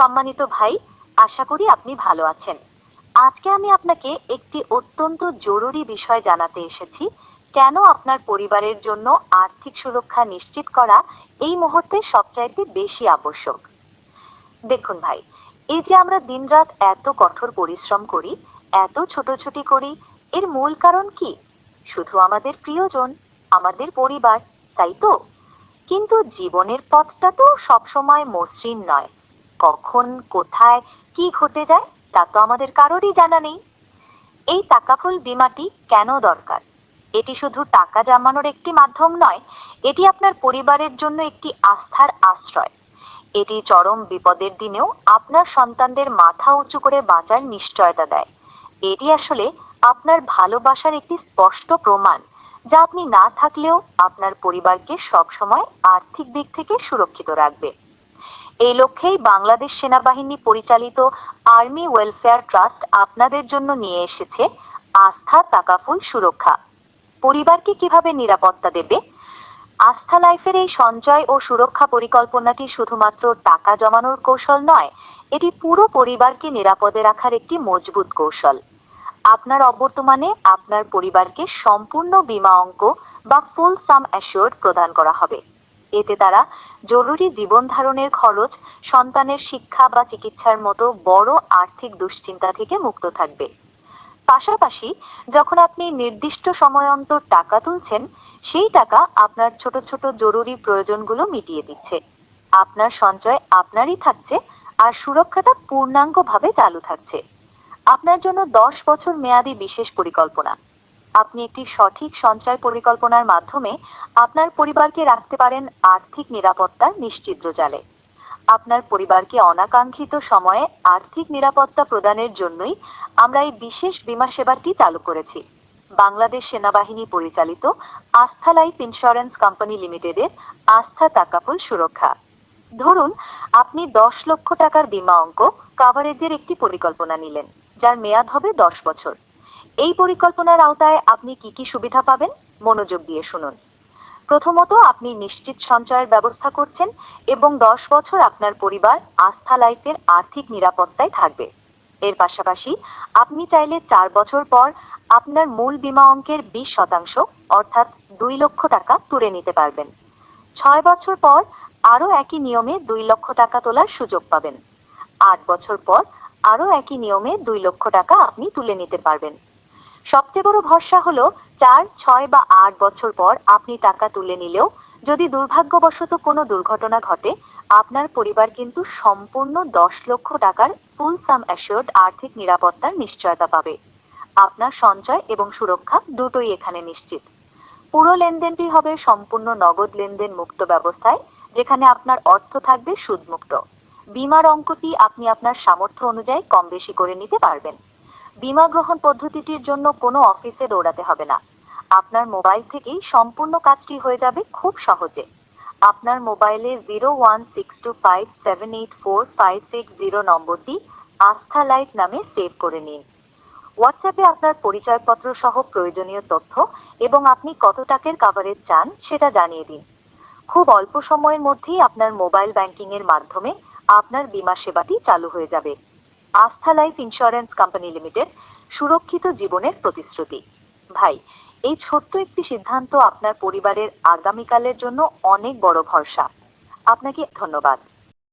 সম্মানিত ভাই, আশা করি আপনি ভালো আছেন। আজকে আমি আপনাকে একটি অত্যন্ত জরুরি বিষয় জানাতে এসেছি, কেন আপনার পরিবারের জন্য আর্থিক সুরক্ষা নিশ্চিত করা এই মুহূর্তে সবচাইতে বেশি আবশ্যক? দেখুন ভাই, এই যে আমরা দিনরাত এত কঠোর পরিশ্রম করি, এত ছোটাছুটি করি, এর মূল কারণ কি? শুধু আমাদের প্রিয়জন, আমাদের পরিবার, তাই তো? কিন্তু জীবনের পথটা তো সবসময় মসৃণ নয়। কখন, কোথায়, কি ঘটে যায়, তা তো আমাদের কারোরই জানা নেই। এই টাকাফুল বিমাটি কেন দরকার? এটি শুধু টাকা জমানোর একটি মাধ্যম নয়, এটি আপনার পরিবারের জন্য একটি আস্থার আশ্রয়। এটি চরম বিপদের দিনেও আপনার সন্তানদের মাথা উঁচু করে বাঁচার নিশ্চয়তা দেয়। এটি আসলে আপনার ভালোবাসার একটি স্পষ্ট প্রমাণ, যা আপনি না থাকলেও আপনার পরিবারকে সবসময় আর্থিক দিক থেকে সুরক্ষিত রাখবে। এই লক্ষ্যেই বাংলাদেশ সেনাবাহিনী পরিচালিত আর্মি ওয়েলফেয়ার ট্রাস্ট আপনাদের জন্য নিয়ে এসেছে আস্থা টাকাফুল সুরক্ষা। পরিবারকে কীভাবে নিরাপত্তা দেবে? আস্থা লাইফের এই সঞ্চয় ও সুরক্ষা পরিকল্পনাটি শুধুমাত্র টাকা জমানোর কৌশল নয়, এটি পুরো পরিবারকে নিরাপদে রাখার একটি মজবুত কৌশল। আপনার অবর্তমানে আপনার পরিবারকে সম্পূর্ণ বীমা অঙ্ক বা ফুল সাম অ্যাসিওর্ড প্রদান করা হবে। এতে তারা জরুরি জীবন ধারণের খরচ, সন্তানের শিক্ষা বা চিকিৎসার মতো বড় আর্থিক দুশ্চিন্তা থেকে মুক্ত থাকবে। পাশাপাশি যখন আপনি নির্দিষ্ট সময় অন্তর টাকা তুলছেন, সেই টাকা আপনার ছোট ছোট জরুরি প্রয়োজনগুলো মিটিয়ে দিচ্ছে। আপনার সঞ্চয় আপনারই থাকছে আর সুরক্ষাটা পূর্ণাঙ্গভাবে চালু থাকছে। আপনার জন্য দশ বছর মেয়াদী বিশেষ পরিকল্পনা। আপনি একটি সঠিক সঞ্চয় পরিকল্পনার মাধ্যমে আপনার পরিবারকে রাখতে পারেন আর্থিক নিরাপত্তার নিশ্চিদ্র জালে। আপনার পরিবারকে অনাকাঙ্ক্ষিত সময়ে আর্থিক নিরাপত্তা প্রদানের জন্যই আমরা এই বিশেষ বীমা সেবাটি চালু করেছি। বাংলাদেশ সেনাবাহিনী পরিচালিত আস্থা লাইফ ইন্স্যুরেন্স কোম্পানি লিমিটেডের আস্থা টাকাফুল সুরক্ষা। ধরুন, আপনি দশ লক্ষ টাকার বীমা অঙ্ক কাভারেজের একটি পরিকল্পনা নিলেন, যার মেয়াদ হবে দশ বছর। এই পরিকল্পনার আওতায় আপনি কি কি সুবিধা পাবেন? মনোযোগ দিয়ে শুনুন। প্রথমত, আপনি নিশ্চিত সঞ্চয়ের ব্যবস্থা করছেন এবং দশ বছর আপনার পরিবার আস্থা লাইফের আর্থিক নিরাপত্তায় থাকবে। এর পাশাপাশি, আপনি চাইলে চার বছর পর আপনার মূল বীমা অঙ্কের বিশ শতাংশ, অর্থাৎ দুই লক্ষ টাকা তুলে নিতে পারবেন। ছয় বছর পর আরও একই নিয়মে দুই লক্ষ টাকা তোলার সুযোগ পাবেন। আট বছর পর আরও একই নিয়মে দুই লক্ষ টাকা আপনি তুলে নিতে পারবেন। সবচেয়ে বড় ভরসা হলো চার, ছয় বা আট বছর পর আপনি টাকা তুলে নিলেও যদি দুর্ভাগ্যবশত কোনো দুর্ঘটনা ঘটে, আপনার পরিবার কিন্তু সম্পূর্ণ দশ লক্ষ টাকার ফুল সাম অ্যাসিওর্ড আর্থিক নিরাপত্তার নিশ্চয়তা পাবে। আপনার সঞ্চয় এবং সুরক্ষা দুটোই এখানে নিশ্চিত। পুরো লেনদেনটি হবে সম্পূর্ণ নগদ লেনদেন মুক্ত ব্যবস্থায়, যেখানে আপনার অর্থ থাকবে সুদমুক্ত। বিমার অঙ্কটি আপনি আপনার সামর্থ্য অনুযায়ী কম বেশি করে নিতে পারবেন। বিমা গ্রহণ পদ্ধতিটির জন্য কোনো অফিসে দৌড়াতে হবে না। আপনার মোবাইল থেকেই সম্পূর্ণ কাজটি হয়ে যাবে খুব সহজে। আপনার মোবাইলে zero one six two five seven eight four five six zero নম্বরটি আস্থা লাইফ নামে সেভ করে নিন। হোয়াটসঅ্যাপে আপনার পরিচয়পত্র সহ প্রয়োজনীয় তথ্য এবং আপনি কত টাকার কাভারেজ চান সেটা জানিয়ে দিন। খুব অল্প সময়ের মধ্যেই আপনার মোবাইল ব্যাংকিং এর মাধ্যমে আপনার বীমা সেবাটি চালু হয়ে যাবে। আস্থা লাইফ ইন্স্যুরেন্স কোম্পানি লিমিটেড সুরক্ষিত জীবনের প্রতিশ্রুতি। ভাই, এই ছোট্ট একটি সিদ্ধান্ত আপনার পরিবারের আগামীকালের জন্য অনেক বড় ভরসা। আপনাকে ধন্যবাদ।